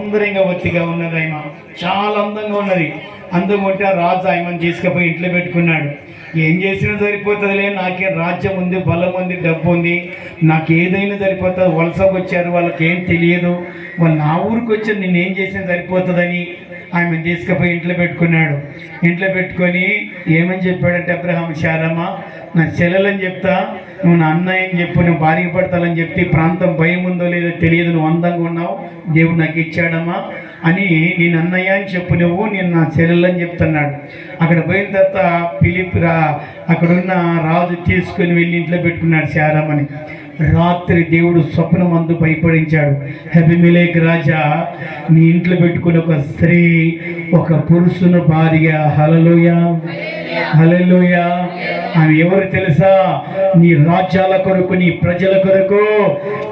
సుందరంగా ఒత్తిగా ఉన్నది ఆయన. చాలా అందంగా ఉన్నది. అందంగా ఉంటే ఆ రాజు ఆయమని తీసుకుపోయి ఇంట్లో పెట్టుకున్నాడు. ఏం చేసినా సరిపోతుందిలే నాకేం రాజ్యం ఉంది బలం ఉంది డబ్బు ఉంది. నాకు ఏదైనా సరిపోతుంది. వలసకు వచ్చారు వాళ్ళకి ఏం తెలియదు. వాళ్ళు నా ఊరికి వచ్చారు నేను ఏం చేసినా సరిపోతుందని ఆమె తీసుకుపోయి ఇంట్లో పెట్టుకున్నాడు. ఇంట్లో పెట్టుకొని ఏమని చెప్పాడంటే అబ్రహాం శారమ్మ నా చెల్లెలని చెప్తా నువ్వు నా అన్నయ్య అని చెప్పు నువ్వు భార్య పడతాలని చెప్తే ప్రాంతం భయం ఉందో లేదో తెలియదు నువ్వు అందంగా ఉన్నావు దేవుడు నాకు ఇచ్చాడమ్మా అని నేను అన్నయ్య అని చెప్పు నువ్వు నేను నా చెల్లెలని చెప్తున్నాడు. అక్కడ పోయిన తర్వాత పిలిపి రా అక్కడున్న రాజు తీసుకొని వెళ్ళి ఇంట్లో పెట్టుకున్నాడు శారమ్మని. రాత్రి దేవుడు స్వప్నమందు భయపడించాడు. హెబిమిలేక్ రాజా నీ ఇంట్లో పెట్టుకుని ఒక స్త్రీ ఒక పురుషుని భార్య హలలోయ హలలోయ ఆమె ఎవరు తెలుసా? నీ రాజ్యాల కొరకు నీ ప్రజల కొరకు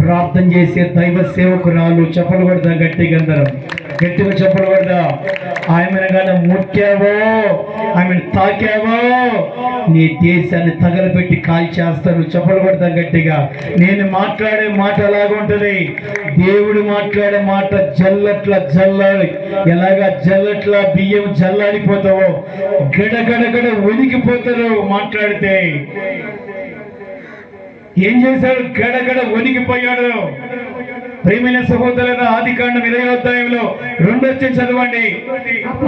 ప్రార్థన చేసే దైవ సేవకురాలు చెప్పలు పడతా గట్టిగా అందరం. గట్టిగా చెప్పలు ఆమెను కానీ ముట్టావో ఆమెను తాకావో నీ దేశాన్ని తగలబెట్టి కాల్చేస్తారు చెప్పలు కొడతా గట్టిగా. నేను మాట్లాడే మాట ఎలాగుంటుంది దేవుడు మాట్లాడే మాట జల్లట్ల జల్లాడి ఎలాగా జల్లట్ల బియ్యం జల్లాడిపోతావో గడగడగడ వణికిపోతారు మాట్లాడితే. ఏం చేశాడు? గడగడ వణికిపోయాడు. ప్రేమైన సహోదరుల ఆది కాండం ఇరవై అధ్యాయంలో రెండొచ్చి చదవండి.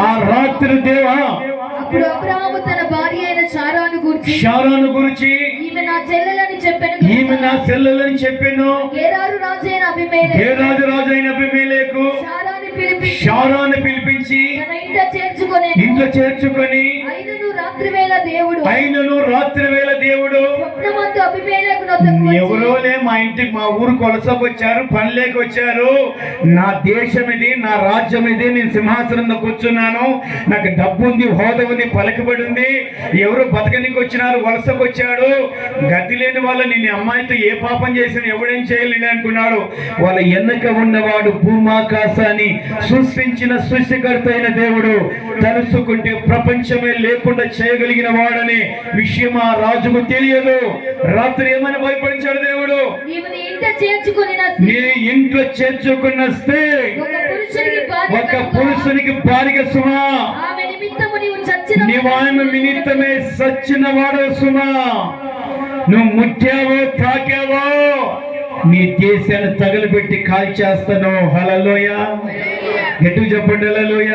ఆ రాత్రి దేవా అప్పుడు అబ్రహాము తన భార్య అయిన చారాను గురించి షారాను గురించి ఈమె నా చెల్లెలని చెప్పాను ఈమె నా చెల్లెలని చెప్పాను. గేరారు రాజైన అభిమేలే ఏ రాజు రాజు అయిన అభిమేలేకు చారాని పిలిపించి షారాను పిలిపించి తన ఇంట చేర్చుకొని ఇంట్లో చేర్చుకొని అయినను రాత్రి వేళ దేవుడు. రాత్రి వేళ దేవుడు. స్వప్నమందు అభిమేలకు నొద్దకు వచ్చి, ఎవరోలే మా ఇంటికి మా ఊరు కొలసకు వచ్చారు పనిలేక వచ్చారు. నా దేశం ఇది నా రాజ్యం ఇది నేను సింహాసనంలో కూర్చున్నాను. నాకు డబ్బు ఉంది హోదా ఉంది పలకబడి ఉంది. ఎవరు బతకనికి వచ్చినారు వలసకు వచ్చాడు. గతి లేని వాళ్ళు నేను అమ్మాయితో ఏ పాపం చేసిన ఎవడేం చేయలేని అనుకున్నాడు. వాళ్ళ ఎన్నిక ఉన్నవాడు భూమాకాశాన్ని సృష్టించిన సృష్టికర్త అయిన దేవుడు. తలుసుకుంటే ప్రపంచమే లేకుండా చేయగలిగిన వాడనే విషయం ఆ రాజుకు తెలియదు. రాత్రి ఏమని భయపడించాడు దేవుడు? నీ ఇంట్లో చేర్చుకున్న స్త్రీ. ఒక పురుషునికి భార్య సుమా. నీవు ఆమె నిమిత్తమే సచ్చిన వాడు సుమా. నువ్వు ముట్టావో తాకావో నీ దేశాన్ని తగలబెట్టి కాల్చేస్తాను. హలలోయ ఎటు చెప్పండి హలలోయ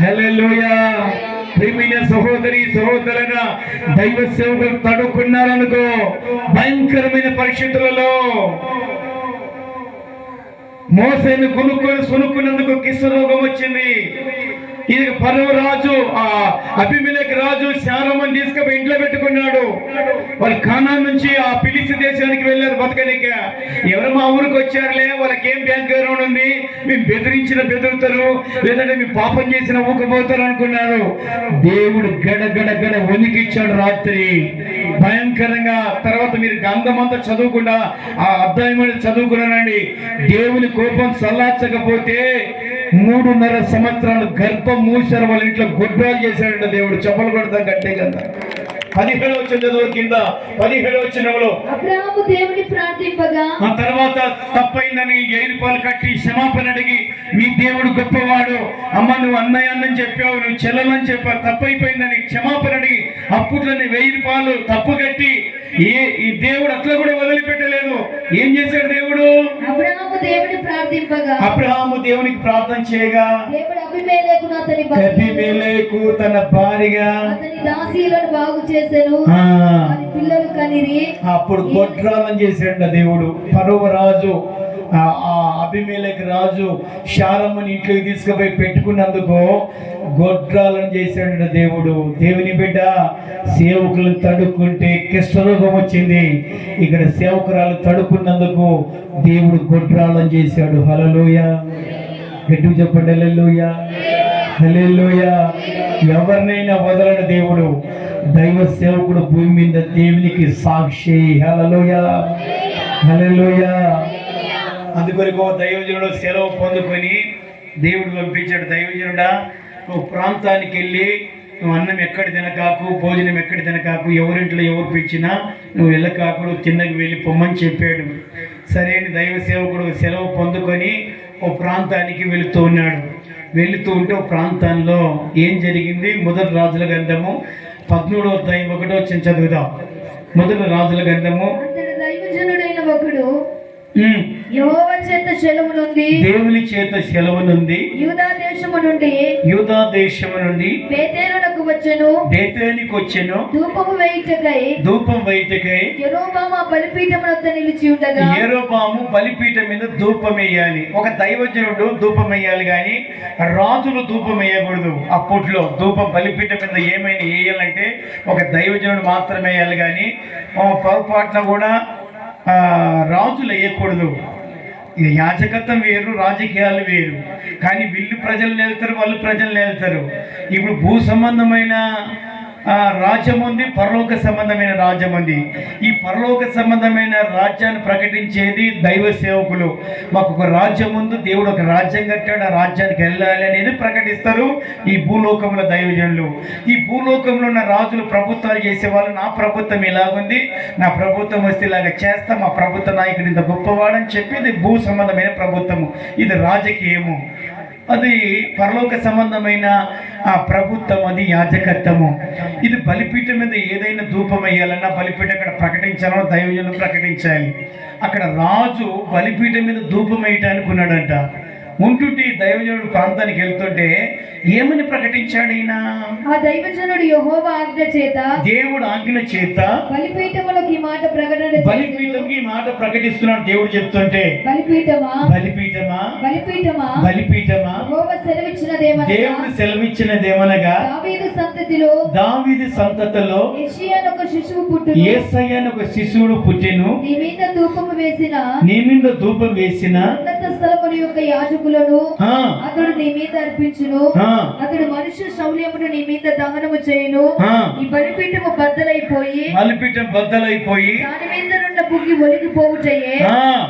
హలలోయ ప్రేమైన సహోదరి సహోదరుగా దైవ సేవకులు తడుకున్నారనుకో భయంకరమైన పరిస్థితులలో మోసేని కొనుక్కొని సునుక్కున్నందుకు కిస్సు రోగం వచ్చింది. ఇది పరవ రాజు ఆ అభిమిలకి రాజు శారమని తీసుకుపోయి ఇంట్లో పెట్టుకున్నాడు. వాళ్ళు ఖానా నుంచి ఆ పిలిచి దేశానికి వెళ్ళారు బతకనిక. ఎవరు మా ఊరికి వచ్చారులే? వాళ్ళకి ఏం బ్యాంక్ అకౌంట్ ఉంది? మేము బెదిరించిన బెదురుతారు. లేదంటే మేము పాపం చేసిన ఊకపోతారు అనుకున్నారు. దేవుడు గడ గడ గడ వణికిచ్చాడు రాత్రి. భయంకరంగా తర్వాత మీరు గంధమంతా చదువుకుండా ఆ అధ్యాయం చదువుకున్నానండి. దేవుని కోపం చల్లార్చకపోతే మూడున్నర సంవత్సరాలు గర్భం మూసారు వాళ్ళ ఇంట్లో గొడ్రాలు చేశాడంట దేవుడు. చెప్పలు కొడతాం గట్టే కదా. పదిహేడు వచ్చిన చదువు కింద పదిహేడు వచ్చినలో అబ్రహాము దేవుని ప్రార్థింపగా ఆ తర్వాత తప్పైందని ఏడు రూపాయలు కట్టి క్షమాపణ అడిగి మీ దేవుడు గొప్పవాడు. అమ్మ నువ్వు అన్నయ్య అన్నని చెప్పావు నువ్వు చెల్లెలని చెప్పావు తప్పైపోయిందని క్షమాపణ అడిగి అప్పుట్లని వెయ్యి రూపాయలు తప్పు కట్టి ఏ ఈ దేవుడు అట్లా కూడా వదిలిపెట్టలేదు. ఏం చేశాడు దేవుడు? అబ్రహాము దేవుని ప్రార్థింపగా. అబ్రహాము దేవునికి ప్రార్థన చేయగా దేవుడు అభిమేలేకును అతని భార్య కబిమేలేకు తన భార్యగా అతని దాసీలను బాగు వారి పిల్లలు కనిరి. అప్పుడు గొడ్రాలను చేశాడు దేవుడు. పర్వరాజు ఆ అభిమేలకి రాజు శారమ్మని ఇంట్లోకి తీసుకుపోయి పెట్టుకున్నందుకు గొడ్రాలను చేశాడు దేవుడు. దేవుని బిడ్డ సేవకులను తడుక్కుంటే కృష్ణరోగం వచ్చింది. ఇక్కడ సేవకురాలు తడుకున్నందుకు దేవుడు గొడ్రాలను చేశాడు. హలలోయ ఎటు చెప్పండి హలలోయ హలలోయ ఎవరినైనా వదలడు దేవుడు. దైవ సేవకుడు భూమి మీద దేవునికి సాక్షి. హలలోయ హలలోయ అందుకొరకు దైవజనుడు సెలవు పొందుకొని దేవుడు పంపించాడు. దైవజనుడా నువ్వు ప్రాంతానికి వెళ్ళి నువ్వు అన్నం ఎక్కడ తినకాకు భోజనం ఎక్కడ తినకాకు ఎవరింట్లో ఎవరు పిచ్చినా నువ్వు వెళ్ళకాకు నువ్వు కిందకి వెళ్ళి పొమ్మని చెప్పాడు. సరే అని దైవ సేవకుడు సెలవు పొందుకొని ఓ ప్రాంతానికి వెళుతూ ఉన్నాడు. వెళుతూ ఉంటే ఓ ప్రాంతంలో ఏం జరిగింది? మొదటి రాజుల గ్రంథము పద్మూడో అధ్యాయం ఒకటో వచ్చిన చదువుదాం. మొదటి రాజుల దైవజనుడైన ఒకడు యెహోవా చేత సెలవు నుండి దేవుని చేత సెలవు నుండి యూదా దేశము నుండి యూదా దేశము నుండి బేతేలునకు వచ్చెను. బేతేనికి వచ్చెను. ధూపము వేయుటకై ధూపం బయటకై యెరొబాము బలిపీఠం వద్ద నిలిచి ఉండగా ఏరోబాము బలిపీఠం మీద ధూపం వేయాలి ఒక దైవజనుడు ధూపం వేయాలి కానీ రాజులు ధూపం వేయకూడదు అప్పట్లో ధూపం బలిపీఠం మీద ఏమైనా వేయాలంటే ఒక దైవజనుడు మాత్రమే వేయాలి కానీ పొరపాటున కూడా రాజులు వేయకూడదు. యాజకత్వం వేరు రాజకీయాలు వేరు. కానీ వీళ్ళు ప్రజలు వెళ్తారు వాళ్ళు ప్రజలు వెళ్తారు ఇప్పుడు భూ సంబంధమైన రాజ్యం ఉంది పరలోక సంబంధమైన రాజ్యం ఉంది ఈ పరలోక సంబంధమైన రాజ్యాన్ని ప్రకటించేది దైవ సేవకులు. మాకు ఒక రాజ్యం ఉంది దేవుడు ఒక రాజ్యం కట్టాడు ఆ రాజ్యానికి వెళ్ళాలి అనేది ప్రకటిస్తారు ఈ భూలోకంలో దైవజనులు. ఈ భూలోకంలో ఉన్న రాజులు ప్రభుత్వాలు చేసేవాళ్ళు నా ప్రభుత్వం ఇలాగుంది నా ప్రభుత్వం వస్తే ఇలాగ చేస్తా మా ప్రభుత్వ నాయకుడు ఇంత గొప్పవాడని చెప్పి ఇది భూ సంబంధమైన ప్రభుత్వము. ఇది రాజకీయము. అది పరలోక సంబంధమైన ఆ ప్రభుత్వం అది యాజకత్వము. ఇది బలిపీఠం మీద ఏదైనా ధూపం వేయాలన్నా బలిపీఠం అక్కడ ప్రకటించాలన్నా దైవజనులు ప్రకటించాలి. అక్కడ రాజు బలిపీఠం మీద ధూపం వేయటానికి ఉన్నాడంట. ఉంటుంటే దైవజనుడు ప్రాంతానికి వెళ్తుంటే ఏమని ప్రకటించాడు ఈయన? ఆ దైవజనుడు యెహోవా ఆజ్ఞ చేత దేవుడు ఆజ్ఞ చేత బలిపీఠములకు ఈ మాట ప్రకటన. బలిపీఠంకి ఈ మాట ప్రకటిస్తున్నాడు దేవుడు చెప్తుంటే. బలిపీఠమా? బలిపీఠమా? బలిపీఠమా? బలిపీఠమా? యెహోవా సెలవిచ్చినదేమనగా దేవుడు సెలవిచ్చినదేమనగా దావీదు సంతతిలో దావీది సంతతిలో యెషీయాను ఒక శిశువు పుట్టును. ఒక శిశువుడు పుట్టెను. నీ మీద ధూపము వేసిన నీ మీద ధూపం వేసిన ఉన్నత స్థలముల యొక్క యాజకులను ఆ, అతడు నీ మీద అర్పించును. అతడు మనుష్య శౌర్యమును నీ మీద దహనము చేయును. ఈ బలిపీఠము బద్దలైపోయి బలిపీఠం బద్దలైపోయి దాని మీద నుండి బుగ్గి ఒలిగిపోవుటయే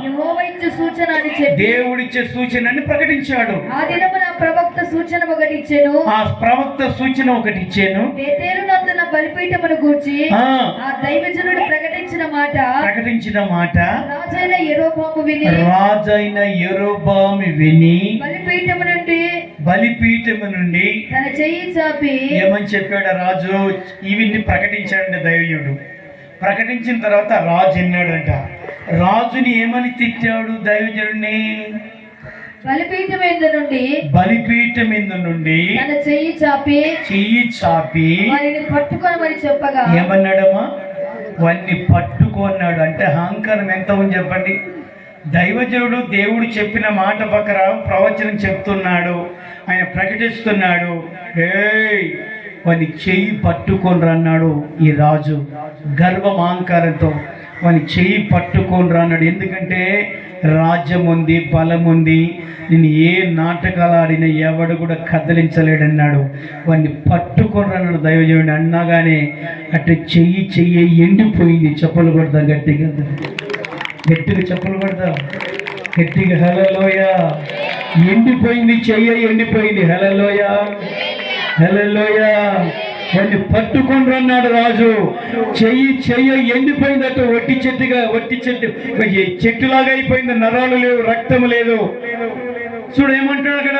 యెహోవా ఇచ్చే సూచన అని చెప్పి దేవుడిచ్చే సూచనని ప్రకటించాడు. ఆ దినమున ప్రవక్త సూచన ఒకటి ఇచ్చెను. ఆ ప్రవక్త సూచన ఒకటి ఇచ్చాను. నందున బలిపీఠమును గూర్చి ఆ, దైవజనుడు ప్రకటించిన మాట. ప్రకటించిన మాట. రాజైన యెరోబాము విని రాజైన యెరొబాము విని బలిపీఠము నుండి బలిపీఠము నుండి తన చెయ్యి చాపి ఏమని చెప్పాడు రాజు? ఇవన్నీ ప్రకటించాడంట దైవజుడు ప్రకటించిన తర్వాత రాజు విన్నాడంట. రాజుని ఏమని తిట్టాడు దైవజనుడిని? బలిపీఠం మీద నుండి బలిపీఠం మీద నుండి తన చెయ్యి చాపి చెయ్యి చాపి వారిని పట్టుకొనమని చెప్పగా ఏమన్నాడమ్మా? వాన్ని పట్టుకున్నాడు. అంటే అహంకారం ఎంత ఉంది చెప్పండి. దైవజనుడు దేవుడు చెప్పిన మాట పక్కన ప్రవచనం చెప్తున్నాడు. ఆయన ప్రకటిస్తున్నాడు. ఏయ్ వాని చెయ్యి పట్టుకొని అన్నాడు ఈ రాజు. గర్వం అహంకారంతో వాని చెయ్యి పట్టుకొని అన్నాడు. ఎందుకంటే రాజ్యం ఉంది బలం ఉంది నేను ఏ నాటకాలు ఆడినా ఎవడు కూడా కదిలించలేడన్నాడు. వాడిని పట్టుకొని రన్నాడు దైవజనుడు. అన్నాగానే అటు చెయ్యి చెయ్యి ఎండిపోయింది. చెప్పులు కొడతా గట్టిగా. గట్టిగా చెప్పులు కొడతా. గట్టిగా హలలోయ ఎండిపోయింది చెయ్య ఎండిపోయింది. హలలోయ హలలోయ వాడిని పట్టుకొని అన్నాడు రాజు. చెయ్యి చెయ్య ఎండిపోయిందట. ఒట్టి చెట్టుగా ఒట్టి చెట్టు. చెట్టులాగా అయిపోయింది. నరాలు లేవు రక్తం లేదు. చూడు ఏమంటాడు అక్కడ?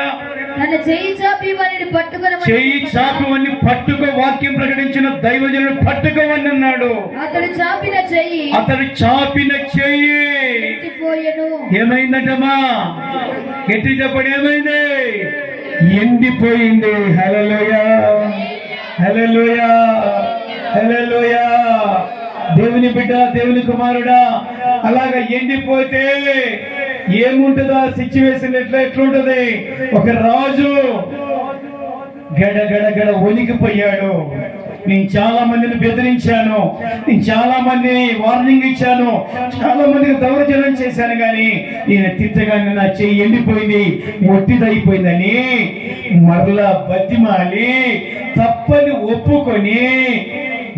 చెయ్యి చాపి వాడిని పట్టుకో వాక్యం ప్రకటించిన దైవజనుడు పట్టుకోవని అన్నాడు. అతడు చాపిన చెయ్యి అతడు చాపిన చెయ్యి. ఏమైందటమ్మా? గట్టి చెప్పడు ఏమైంది? ఎండిపోయింది. హలలోయ హలలోయ హలలోయ దేవుని బిడ్డ దేవుని కుమారుడా అలాగా ఎండిపోతే ఏముంటుందా సిచ్యువేషన్ ఎట్లా ఎట్లుంటది? ఒక రాజు గడ గడ గడ వణికిపోయాడు. నేను చాలా మందిని బెదిరించాను. నేను చాలా మందిని వార్నింగ్ ఇచ్చాను. చాలా మందికి దౌర్జన్యం చేశాను కానీ నేను తిట్టగానే నా చెయ్యి ఎండిపోయింది ఒట్టిదైపోయిందని మరలా బతిమాలి. తప్పని ఒప్పుకొని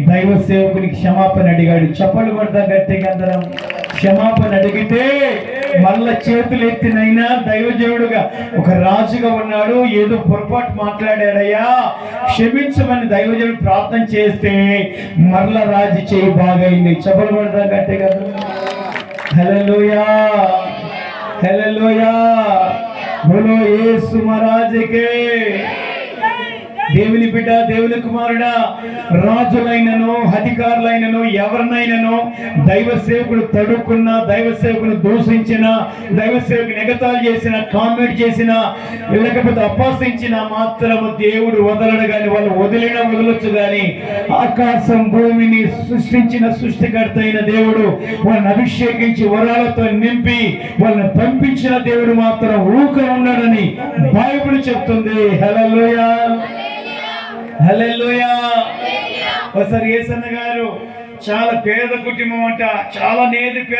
దైవ సేవకునికి క్షమాపణ అడిగాడు. చప్పలు కొడతాం గట్టిగా అందరం. క్షమాపణ అడిగితే మళ్ళా చేతులు ఎత్తినైనా దైవజనుడుగా ఒక రాజుగా ఉన్నాడు. ఏదో పొరపాటు మాట్లాడాడయ్యా. క్షమించమని దైవజనుడు ప్రార్థన చేస్తే మరల రాజు చేయి బాగైంది. చప్పలు కట్టే కదా హలోయా హలోయా బోలో ఏ సుమరాజకే దేవుని బిడ్డ దేవుని కుమారుడ రాజులైనను అధికారులైనను ఎవరినైనను దైవ సేవకుడు తడుక్కున్న దైవ సేవకును దూషించిన దైవ సేవకు నిగతాలు చేసిన కామెంట్ చేసిన లేకపోతే అపాసించిన మాత్రము దేవుడు వదలడు కానీ వాళ్ళు వదిలిన వదలొచ్చు కానీ ఆకాశం భూమిని సృష్టించిన సృష్టికర్త అయిన దేవుడు వాళ్ళని అభిషేకించి వరాలతో నింపి వాళ్ళని పంపించిన దేవుడు మాత్రం ఊక ఉన్నాడని బైబిల్ చెప్తుంది. హల్లెలూయా. ఒకసారి ఏసన్న గారు చాలా పేద కుటుంబం అంట చాలా నేది పేద